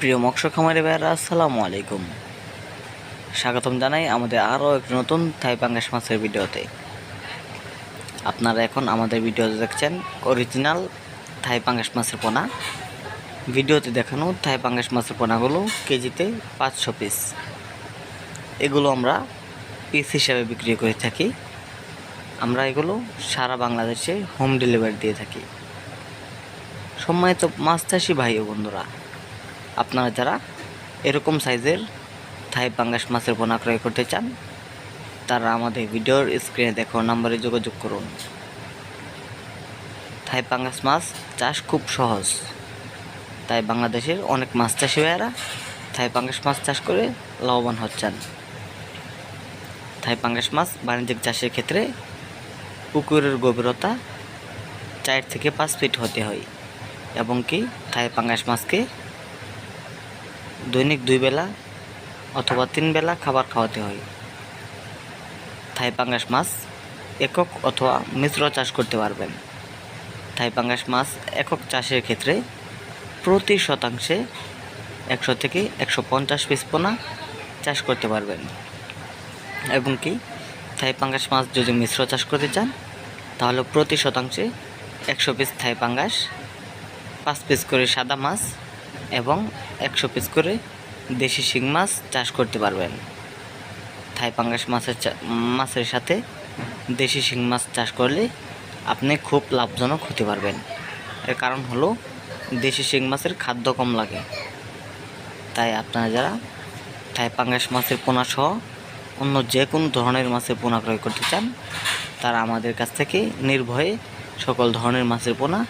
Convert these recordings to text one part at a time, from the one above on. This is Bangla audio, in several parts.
প্রিয় মৎস্য খামারি ভাইয়ারা, আসসালামু আলাইকুম। স্বাগতম জানাই আমাদের আরও একটি নতুন থাই পাঙ্গাস মাছের ভিডিওতে। আপনারা এখন আমাদের ভিডিওতে দেখছেন অরিজিনাল থাই পাঙ্গাস মাছের পোনা। ভিডিওতে দেখানো থাই পাঙ্গাস মাছের পোনাগুলো কেজিতে পাঁচশো পিস এগুলো আমরা পিস হিসাবে বিক্রি করে থাকি। আমরা এগুলো সারা বাংলাদেশে হোম ডেলিভারি দিয়ে থাকি। সম্মানিত মাছ চাষি ভাই ও বন্ধুরা আপনারা যারা এরকম সাইজের থাই পাঙ্গাস মাছের পোনা ক্রয় করতে চান, তারা আমাদের ভিডিওর স্ক্রিনে দেখো নাম্বারে যোগাযোগ করুন। থাই পাঙ্গাস মাছ চাষ খুব সহজ। তাই বাংলাদেশের অনেক মাছ চাষি ভাইয়েরা থাই পাঙ্গাস মাছ চাষ করে লাভবান হচ্ছেন। থাই পাঙ্গাস মাছ বাণিজ্যিক চাষের ক্ষেত্রে পুকুরের গভীরতা চার থেকে পাঁচ ফিট হতে হয়, এবং কি থাই পাঙ্গাস মাছকে দৈনিক দুই বেলা অথবা তিন বেলা খাবার খাওয়াতে হয়। থাই পাঙ্গাস মাছ একক অথবা মিশ্র চাষ করতে পারবেন। থাই পাঙ্গাস মাছ একক চাষের ক্ষেত্রে প্রতি শতাংশে একশো থেকে একশো পঞ্চাশ পিস পোনা চাষ করতে পারবেন। এবং কি, থাই পাঙ্গাস মাছ যদি মিশ্র চাষ করতে চান, তাহলে প্রতি শতাংশে একশো পিস থাই পাঙ্গাস, পাঁচ পিস করে সাদা মাছ এবং একশো পিস করে দেশি শিং মাছ চাষ করতে পারবেন। থাই পাঙ্গাস মাছের মাছের সাথে দেশি শিং মাছ চাষ করলে আপনি খুব লাভজনক হতে পারবেন। এর কারণ হলো দেশি শিং মাছের খাদ্য কম লাগে। তাই আপনারা যারা থাই পাঙ্গাস মাছের পোনা সহ অন্য যে কোনো ধরনের মাছের পোনা ক্রয় করতে চান, তারা আমাদের কাছ থেকে নির্ভয়ে সকল ধরনের মাছের পোনা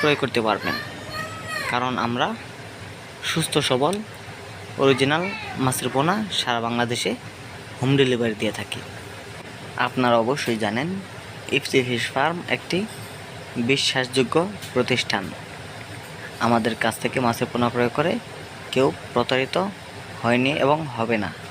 ক্রয় করতে পারবেন। কারণ আমরা সুস্থ সবল অরিজিনাল মাছের পোনা সারা বাংলাদেশে হোম ডেলিভারি দিয়ে থাকি। আপনারা অবশ্যই জানেন ইফসি ফিশ ফার্ম একটি বিশ্বাসযোগ্য প্রতিষ্ঠান। আমাদের কাছ থেকে মাছের পোনা প্রয়োগ করে কেউ প্রতারিত হয়নি এবং হবে না।